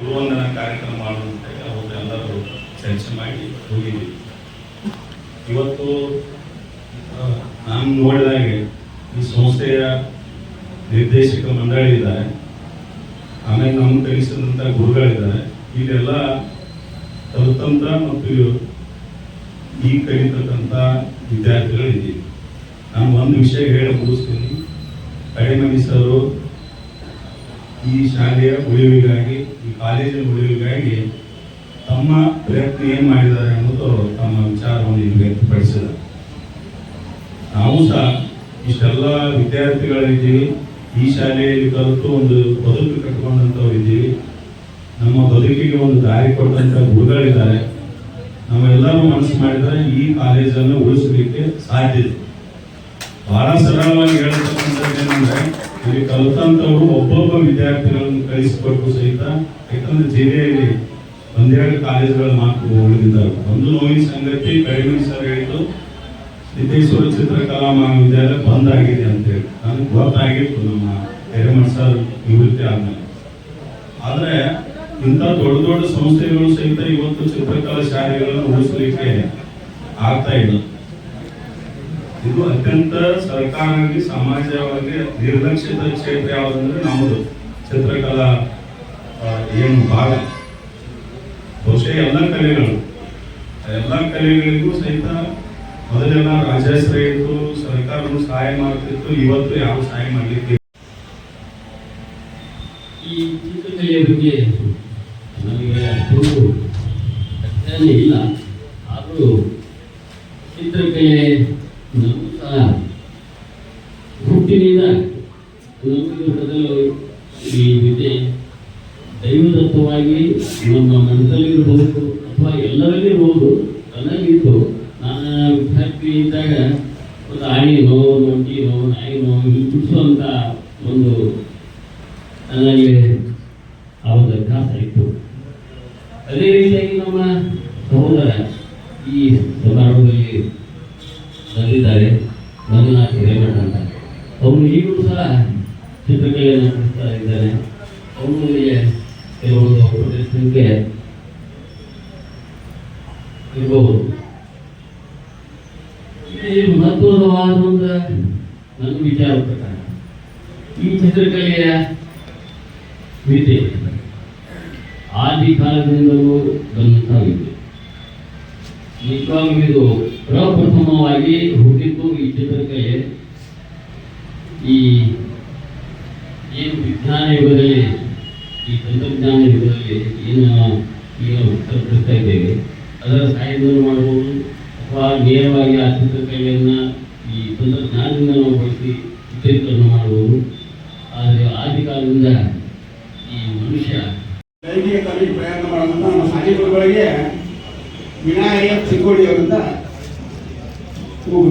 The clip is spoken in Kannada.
ಗುರುವಂದನ ಕಾರ್ಯಕ್ರಮ ಮಾಡುವಂತೆ ಅವರೆಲ್ಲರೂ ಚರ್ಚೆ ಮಾಡಿ ಹೋಗಿದ್ದೀವಿ ಇವತ್ತು ನಾನು ನೋಡಿದಾಗೆ ಈ ಸಂಸ್ಥೆಯ ನಿರ್ದೇಶಕ ಮಂಡಳಿ ಇದ್ದಾರೆ. ಆಮೇಲೆ ನಮ್ಮ ಕಲಿಸಿದಂಥ ಗುರುಗಳಿದ್ದಾರೆ. ಇಲ್ಲೆಲ್ಲ ತಲತಂತ್ರ ಮತ್ತು ಈ ಕಲಿತಕ್ಕಂಥ ವಿದ್ಯಾರ್ಥಿಗಳಿದ್ದೀವಿ. ನಾನು ಒಂದು ವಿಷಯ ಹೇಳಿ ಮುಗಿಸ್ತೀನಿ ಕಡಿಮೆ ಸರು ಈ ಶಾಲೆಯ ಉಳಿವಿಗಾಗಿ, ಈ ಕಾಲೇಜಿನ ಉಳಿವಿಗಾಗಿ ತಮ್ಮ ಪ್ರಯತ್ನ ಏನು ಮಾಡಿದ್ದಾರೆ ಅನ್ನೋದು ತಮ್ಮ ವಿಚಾರವನ್ನು ಇಲ್ಲಿ ವ್ಯಕ್ತಪಡಿಸಿದ್ದಾರೆ. ನಾವು ಸಹ ಇಷ್ಟೆಲ್ಲ ವಿದ್ಯಾರ್ಥಿಗಳಿದ್ದೀವಿ, ಈ ಶಾಲೆಯಲ್ಲಿ ಕಲಿತು ಒಂದು ಬದುಕು ಕಟ್ಕೊಂಡಂಥವ್ರು ಇದ್ದೀವಿ. ನಮ್ಮ ಬದುಕಿಗೆ ಒಂದು ದಾರಿ ಕೊಟ್ಟಂತ ಗುರುಗಳಿದ್ದಾರೆ. ನಾವೆಲ್ಲರೂ ಮನಸ್ಸು ಮಾಡಿದರೆ ಈ ಕಾಲೇಜನ್ನು ಉಳಿಸಲಿಕ್ಕೆ ಸಾಧ್ಯ ಇದೆ. ಬಹಳ ಸರಳವಾಗಿ ಹೇಳ್ತಕ್ಕಂಥದ್ದು ಏನಂದ್ರೆ ಇಲ್ಲಿ ಕಲಿತಂತವರು ಒಬ್ಬೊಬ್ಬ ವಿದ್ಯಾರ್ಥಿಗಳನ್ನು ಕಳಿಸಿಕೊಟ್ಟು ಸಹಿತ ಯಾಕಂದ್ರೆ ಜಿಲ್ಲೆಯಲ್ಲಿ ಒಂದೆರಡು ಕಾಲೇಜುಗಳು ಮಾತು ಉಳಿದಿದ್ದಾವೆ ಒಂದು ನೋವಿನ ಸಂಗತಿ ಕಡಿಮೆ ಸರ್ ಹೇಳಿದ್ದು, ಸಿದ್ದೇಶ್ವರ ಚಿತ್ರಕಲಾ ಮಹಾವಿದ್ಯಾಲಯ ಬಂದ್ ಆಗಿದೆ ಅಂತೇಳಿ. ನನಗೆ ಗೊತ್ತಾಗಿತ್ತು ನಮ್ಮ ಹಿರೇಮಠ ಸರ್ ನಿವೃತ್ತಿ ಆದ್ಮೇಲೆ. ಆದರೆ ಇಂಥ ದೊಡ್ಡ ದೊಡ್ಡ ಸಂಸ್ಥೆಗಳು ಸಹಿತ ಇವತ್ತು ಚಿತ್ರಕಲಾ ಶಾಲೆಗಳನ್ನು ಉಳಿಸಲಿಕ್ಕೆ ಆಗ್ತಾ ಇಲ್ಲ. ಇದು ಅತ್ಯಂತ ಸರ್ಕಾರವಾಗಿ ಸಮಾಜವಾಗಿ ನಿರ್ಲಕ್ಷಿತ ಕ್ಷೇತ್ರ ಯಾವುದಂದ್ರೆ ನಮ್ಮದು ಚಿತ್ರಕಲಾ ಏನು ಭಾಗ. ಬಹುಶಃ ಎಲ್ಲ ಕಲೆಗಳು, ಎಲ್ಲ ಕಲೆಗಳಿಗೂ ಸಹಿತ ಮೊದಲೆಲ್ಲ ರಾಜಶ್ರೀ ಇತ್ತು ಸರ್ಕಾರವು ಸಹಾಯ ಮಾಡ್ತಿತ್ತು ಇವತ್ತು ಯಾವ ಸಹಾಯ ಮಾಡ್ಲಿಕ್ಕೆ ಈ ಚಿತ್ರಕಲೆಯ ಬಗ್ಗೆ ನಮಗೆ ಅಜ್ಞಾನ ಇಲ್ಲ. ಆದರೂ ಚಿತ್ರಕಲೆ ನಮಗೂ ಸಹ ಹುಟ್ಟಿನಿಂದ ನಮಗೆ ಮೊದಲು ಈ ವಿದ್ಯೆ ದೈವದತ್ತವಾಗಿ ನಮ್ಮ ಇರಬಹುದು ಅಥವಾ ಎಲ್ಲರಲ್ಲಿರ್ಬೋದು ನನಗಿತ್ತು ನಾನು ವಿದ್ಯಾರ್ಥಿ ಇದ್ದಾಗ ಒಂದು ಆಣಿ ನೋವು ನೊಟ್ಟಿ ನೋವು ನಾಯಿ ಇಲ್ಲಿ ಬಿಡಿಸುವಂತ ಒಂದು ನನಗೆ ಆವಾಗ ಅಭ್ಯಾಸ ಇತ್ತು. ಅದೇ ರೀತಿಯಾಗಿ ನಮ್ಮ ಸಹೋದರ ಈ ಸಮಾರಂಭದಲ್ಲಿ ಬಂದಿದ್ದಾರೆ. ಮಂಜುನಾಥ್ ಹಿರೇಮಠ ಅಂತ. ಅವನು ಈಗಲೂ ಸಹ ಚಿತ್ರಕಲೆಯನ್ನು ಕೊಡ್ತಾ ಇದ್ದಾನೆ ಅವನಿಗೆ ಕೆಲವೊಂದು ಪ್ರದರ್ಶನಕ್ಕೆ ಇರಬಹುದು ಈ ಮಹತ್ವವಾದ ಒಂದು ನನ್ನ ವಿಚಾರ ಪ್ರಕಾರ ಈ ಚಿತ್ರಕಲೆಯ ವಿದ್ಯೆ ಆದಿ ಕಾಲದಿಂದಲೂ ಬಂದಂತಹ ವಿದ್ಯೆ ನಿಜವಾಗ್ಲೂ ಇದು ಪ್ರಪ್ರಥಮವಾಗಿ ಹುಟ್ಟಿದ್ದು ಈ ಚಿತ್ರಕಲೆ ಈ ಯುಗದಲ್ಲಿ ಈ ತಂತ್ರಜ್ಞಾನ ಯುಗದಲ್ಲಿ ಏನು ಈಗ ಉತ್ತರಿಸ್ತಾ ಇದ್ದೇವೆ, ಅದರ ಸಹಾಯದಿಂದ ಮಾಡಬಹುದು, ಅಥವಾ ನೇರವಾಗಿ ಆ ಚಿತ್ರಕಲೆಯನ್ನು ಈ ತಂತ್ರಜ್ಞಾನದಿಂದ ನಾವು ಬಳಸಿ ಚಿತ್ರೀಕರಣ ಮಾಡಬಹುದು. ಆದರೆ ಆದಿ ಕಾಲದಿಂದ ಈ ಮನುಷ್ಯ ಬೆಳಗ್ಗೆ ಕಲಿ ಪ್ರಯತ್ನ ಮಾಡುವಂತ ನಮ್ಮ ಸಾಜಿ ಗುರುಗಳಿಗೆ ವಿನಾಯಕ ಚಿಕ್ಕೋಡಿ ಅವರಿಂದ ಹೋಗು